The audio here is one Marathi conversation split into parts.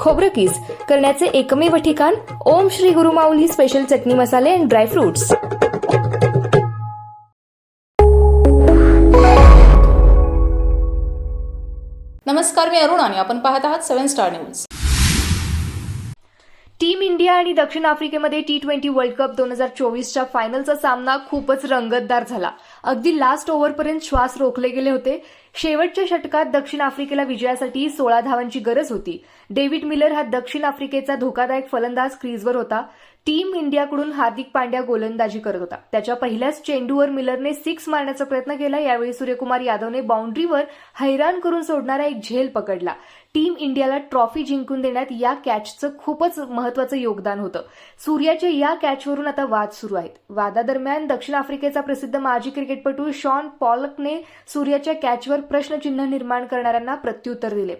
खोबरं किस करण्याचे एकमेव ठिकाण Om Shri Gurumauli special chutney masale and dry fruits नमस्कार मी अरुण आणि आपण पाहत आहात seven star news team India आणि दक्षिण आफ्रिकेमध्ये टी ट्वेंटी वर्ल्ड कप दोन हजार चोवीसच्या फायनलचा सामना खूपच रंगतदार झाला. अगदी लास्ट ओव्हरपर्यंत श्वास रोखले गेले होते. शेवटच्या षटकात दक्षिण आफ्रिकेला विजयासाठी सोळा धावांची गरज होती. डेव्हिड मिलर हा दक्षिण आफ्रिकेचा धोकादायक फलंदाज क्रीजवर होता. टीम इंडियाकडून हार्दिक पांड्या गोलंदाजी करत होता. त्याच्या पहिल्याच चेंडूवर मिलरने सिक्स मारण्याचा प्रयत्न केला. यावेळी सूर्यकुमार यादवने बाउंड्रीवर हैराण करून सोडणारा एक झेल पकडला. टीम इंडियाला ट्रॉफी जिंकून देण्यात या कॅचचं खूपच महत्वाचं योगदान होतं. सूर्याच्या या कॅचवरून आता वाद सुरू आहेत. वादादरम्यान दक्षिण आफ्रिकेचा प्रसिद्ध माजी क्रिकेटपटू शॉन पॉलकने सूर्याच्या कॅचवर प्रश्नचिन्ह निर्माण करणाऱ्यांना प्रत्युत्तर दिले.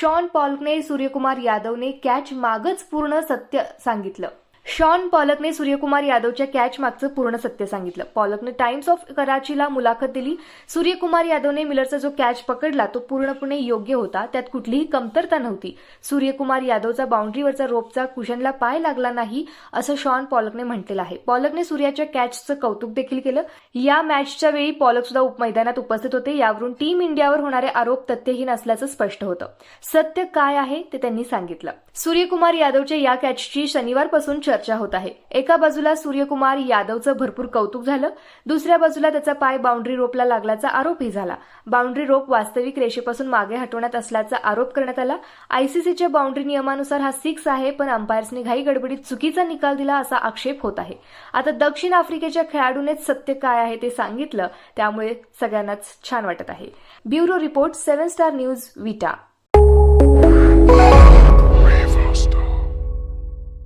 शॉन पॉल्कने सूर्यकुमार यादवने कॅच मागच पूर्ण सत्य सांगितलं. शॉन पॉलकने सूर्यकुमार यादवच्या कॅच मागचं पूर्ण सत्य सांगितलं. पॉलकने टाइम्स ऑफ कराचीला मुलाखत दिली. सूर्यकुमार यादवने मिलरचा जो कॅच पकडला तो पूर्णपणे योग्य होता. त्यात कुठलीही कमतरता नव्हती. सूर्यकुमार यादवचा बाउंड्रीवरचा रोपचा कुशनला पाय लागला नाही असं शॉन पॉलकने म्हटलेलं आहे. पॉलकने सूर्याच्या कॅचचं कौतुक देखील केलं. या मॅचच्या वेळी पॉलक सुद्धा उप- मैदानात उपस्थित होते. यावरून टीम इंडियावर होणारे आरोप तथ्यहीन असल्याचं स्पष्ट होतं. सत्य काय आहे ते त्यांनी सांगितलं. सूर्यकुमार यादवच्या या कॅचची शनिवारपासून चर्चा होत आहे. एका बाजूला सूर्यकुमार यादवचं भरपूर कौतुक झालं दुसऱ्या बाजूला त्याचा पाय बाउंड्री रोपला लागल्याचा आरोपही झाला. बाउंड्री रोप वास्तविक रेषेपासून मागे हटवण्यात असल्याचा आरोप करण्यात आला. आयसीसीच्या बाउंड्री नियमानुसार हा सिक्स आहे पण अंपायर्सने घाई गडबडीत चुकीचा निकाल दिला असा आक्षेप होत आहे. आता दक्षिण आफ्रिकेच्या खेळाडूनेच सत्य काय आहे ते सांगितलं त्यामुळे सगळ्यांनाच छान वाटत आहे. Bureau report seven star news Vita.